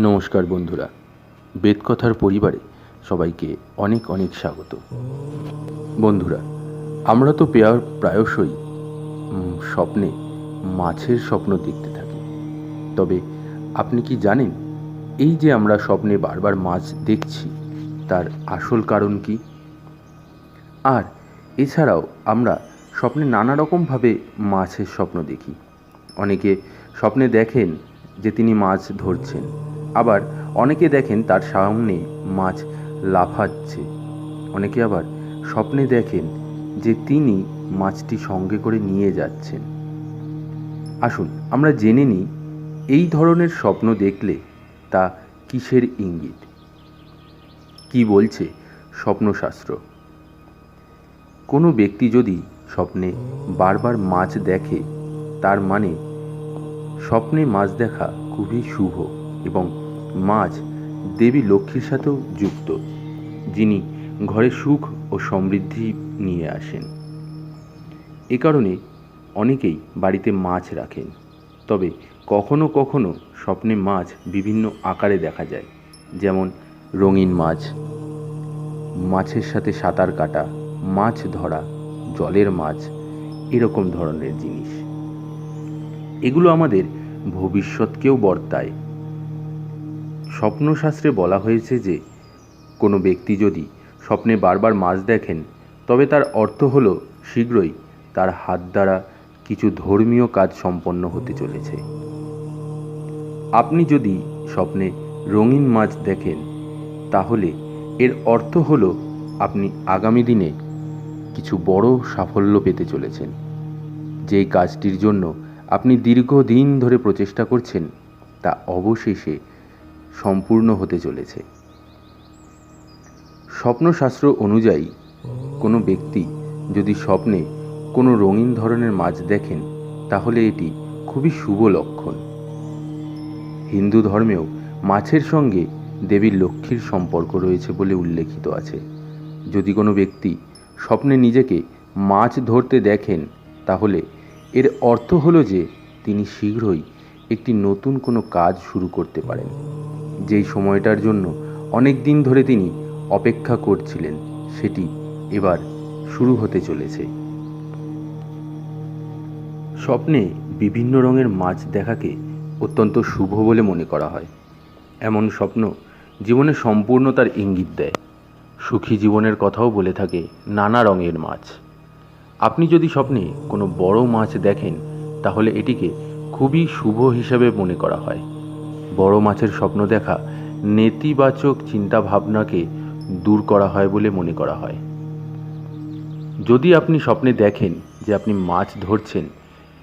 নমস্কার বন্ধুরা, বেদকথার পরিবারে সবাইকে অনেক অনেক স্বাগত। বন্ধুরা, আমরা তো পেয়ার প্রায়শই স্বপ্নে, মাছের স্বপ্ন দেখতে থাকি। তবে আপনি কি জানেন, এই যে আমরা স্বপ্নে বারবার মাছ দেখছি, তার আসল কারণ কি? আর এছাড়াও আমরা স্বপ্নে নানা রকমভাবে মাছের স্বপ্ন দেখি। অনেকে স্বপ্নে দেখেন যে তিনি মাছ ধরছেন। আবার অনেকে দেখেন তার সামনে মাছ লাফাচ্ছে। অনেকে আবার স্বপ্নে দেখেন যে তিনি মাছটি সঙ্গে করে নিয়ে যাচ্ছেন। আসুন, আমরা জেনে নিই, এই ধরনের স্বপ্ন দেখলে তা কিসের ইঙ্গিত? কি বলছে স্বপ্নশাস্ত্র? কোনো ব্যক্তি যদি স্বপ্নে বারবার মাছ দেখে, তার মানে স্বপ্নে মাছ দেখা খুবই শুভ এবং মাছ দেবী লক্ষ্মীর সাথেও যুক্ত, যিনি ঘরে সুখ ও সমৃদ্ধি নিয়ে আসেন। এ কারণে অনেকেই বাড়িতে মাছ রাখেন, তবে কখনো কখনো স্বপ্নে মাছ বিভিন্ন আকারে দেখা যায়, যেমন রঙিন মাছ, মাছের সাথে সাঁতার কাটা, মাছ ধরা, জলের মাছ, এরকম ধরনের জিনিস। এগুলো আমাদের ভবিষ্যৎকেও বর্তায়। স্বপ্নশাস্ত্রে বলা হয়েছে যে, কোনো ব্যক্তি যদি স্বপ্নে বারবার মাছ দেখেন, তবে তার অর্থ হল শীঘ্রই তার হাত দ্বারা কিছু ধর্মীয় কাজ সম্পন্ন হতে চলেছে। আপনি যদি স্বপ্নে রঙিন মাছ দেখেন, তাহলে এর অর্থ হল আপনি আগামী দিনে কিছু বড় সাফল্য পেতে চলেছেন। যেই কাজটির জন্য আপনি দীর্ঘদিন ধরে প্রচেষ্টা করছেন, তা অবশেষে সম্পূর্ণ হতে চলেছে। স্বপ্নশাস্ত্র অনুযায়ী, কোনো ব্যক্তি যদি স্বপ্নে কোনো রঙিন ধরনের মাছ দেখেন, তাহলে এটি খুবই শুভ লক্ষণ। হিন্দু ধর্মেও মাছের সঙ্গে দেবী লক্ষ্মীর সম্পর্ক রয়েছে বলে উল্লেখিত আছে। যদি কোনো ব্যক্তি স্বপ্নে নিজেকে মাছ ধরতে দেখেন, তাহলে এর অর্থ হলো যে তিনি শীঘ্রই একটি নতুন কোনো কাজ শুরু করতে পারেন। যেই সময়টার জন্য অনেক দিন ধরে তিনি অপেক্ষা করছিলেন, সেটি এবার শুরু হতে চলেছে। স্বপ্নে বিভিন্ন রঙের মাছ দেখাকে অত্যন্ত শুভ বলে মনে করা হয়। এমন স্বপ্ন জীবনে সম্পূর্ণতার ইঙ্গিত দেয়। সুখী জীবনের কথাও বলে থাকে নানা রঙের মাছ। আপনি যদি স্বপ্নে কোনো বড় মাছ দেখেন, তাহলে এটিকে খুবই শুভ হিসাবে মনে করা হয়। বড় মাছের স্বপ্ন দেখা নেতিবাচক চিন্তাভাবনাকে দূর করা হয় বলে মনে করা হয়। যদি আপনি স্বপ্নে দেখেন যে আপনি মাছ ধরছেন,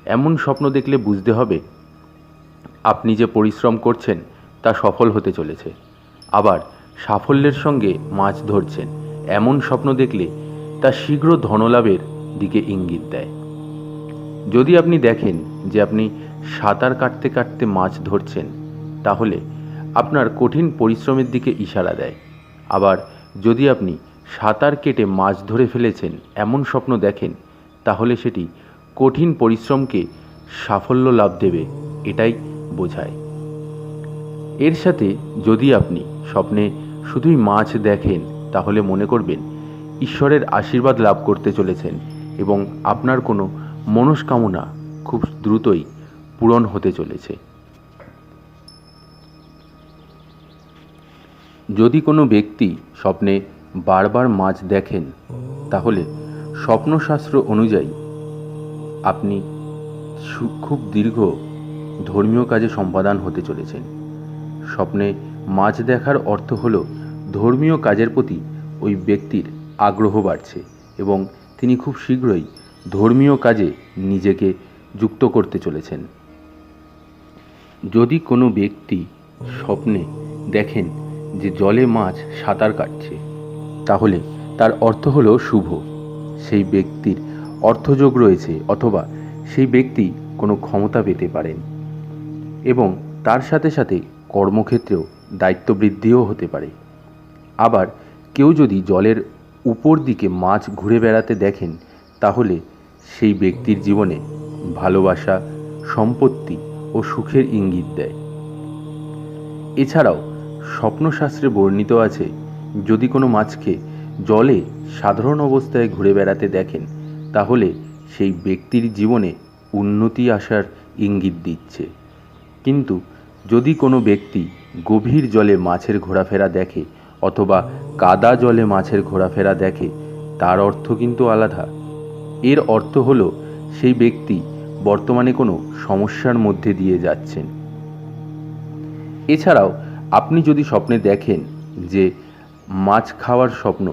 এমন স্বপ্ন দেখলে বুঝতে হবে আপনি যে পরিশ্রম করছেন তা সফল হতে চলেছে। আবার সাফল্যের সঙ্গে মাছ ধরছেন, এমন স্বপ্ন দেখলে তা শীঘ্র ধনলাভের দিকে ইঙ্গিত দেয়। যদি আপনি দেখেন যে আপনি সাঁতার কাটতে কাটতে মাছ ধরছেন তাহলে আপনার কঠিন পরিশ্রমের দিকে ইশারা দেয়। আবার যদি আপনি সাঁতার কেটে মাছ ধরে ফেলেছেন এমন স্বপ্ন দেখেন, তাহলে সেটি কঠিন পরিশ্রমকে সাফল্য লাভ দেবে, এটাই বোঝায়। এর সাথে যদি আপনি স্বপ্নে শুধুই মাছ দেখেন, তাহলে মনে করবেন ঈশ্বরের আশীর্বাদ লাভ করতে চলেছেন এবং আপনার কোনো মনস্কামনা খুব দ্রুতই পূরণ হতে চলেছে। যদি কোনো ব্যক্তি স্বপ্নে বারবার মাছ দেখেন, তাহলে স্বপ্নশাস্ত্র অনুযায়ী আপনি খুব দীর্ঘ ধর্মীয় কাজে সম্পাদন হতে চলেছেন। স্বপ্নে মাছ দেখার অর্থ হলো ধর্মীয় কাজের প্রতি ওই ব্যক্তির আগ্রহ বাড়ছে এবং তিনি খুব শীঘ্রই ধর্মীয় কাজে নিজেকে যুক্ত করতে চলেছেন। যদি কোনো ব্যক্তি স্বপ্নে দেখেন যে জলে মাছ সাঁতার কাটছে। তাহলে তার অর্থ হলো শুভ। সেই ব্যক্তির অর্থযোগ রয়েছে অথবা সেই ব্যক্তি কোনো ক্ষমতা পেতে পারেন। এবং তার সাথে সাথে কর্মক্ষেত্রেও দায়িত্ব বৃদ্ধিও হতে পারে। আবার কেউ যদি জলের উপর দিকে মাছ ঘুরে বেড়াতে দেখেন, তাহলে সেই ব্যক্তির জীবনে ভালোবাসা, সম্পত্তি ও সুখের ইঙ্গিত দেয়। এছাড়াও স্বপ্নশাস্ত্রে বর্ণিত আছে, যদি কোনো মাছকে জলে সাধারণ অবস্থায় ঘুরে বেড়াতে দেখেন, তাহলে সেই ব্যক্তির জীবনে উন্নতি আসার ইঙ্গিত দিচ্ছে। কিন্তু যদি কোনো ব্যক্তি গভীর জলে মাছের ঘোরাফেরা দেখে অথবা কাদা জলে মাছের ঘোরাফেরা দেখে, তার অর্থ কিন্তু আলাদা। এর অর্থ হল, সেই ব্যক্তি বর্তমানে কোনো সমস্যার মধ্যে দিয়ে যাচ্ছেন। এছাড়াও আপনি যদি স্বপ্নে দেখেন যে মাছ খাওয়ার স্বপ্ন,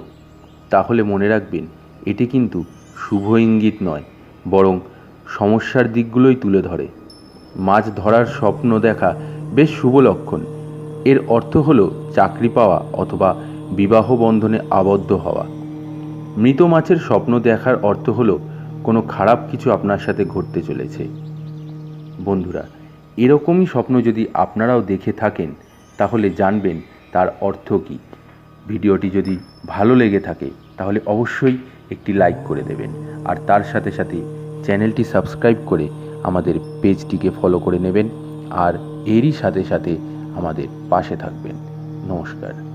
তাহলে মনে রাখবেন এটি কিন্তু শুভ ইঙ্গিত নয়, বরং সমস্যার দিকগুলোই তুলে ধরে। মাছ ধরার স্বপ্ন দেখা বেশ শুভ লক্ষণ। এর অর্থ হল চাকরি পাওয়া অথবা বিবাহ বন্ধনে আবদ্ধ হওয়া। মৃত মাছের স্বপ্ন দেখার অর্থ হলো কোনো খারাপ কিছু আপনার সাথে ঘটতে চলেছে। বন্ধুরা, এরকমই স্বপ্ন যদি আপনারাও দেখে থাকেন তাহলে জানবেন তার অর্থ কী। ভিডিওটি যদি ভালো লেগে থাকে, তাহলে অবশ্যই একটি লাইক করে দেবেন। আর তার সাথে সাথে চ্যানেলটি সাবস্ক্রাইব করে আমাদের পেজটিকে ফলো করে নেবেন। আর এরই সাথে সাথে আমাদের পাশে থাকবেন। নমস্কার।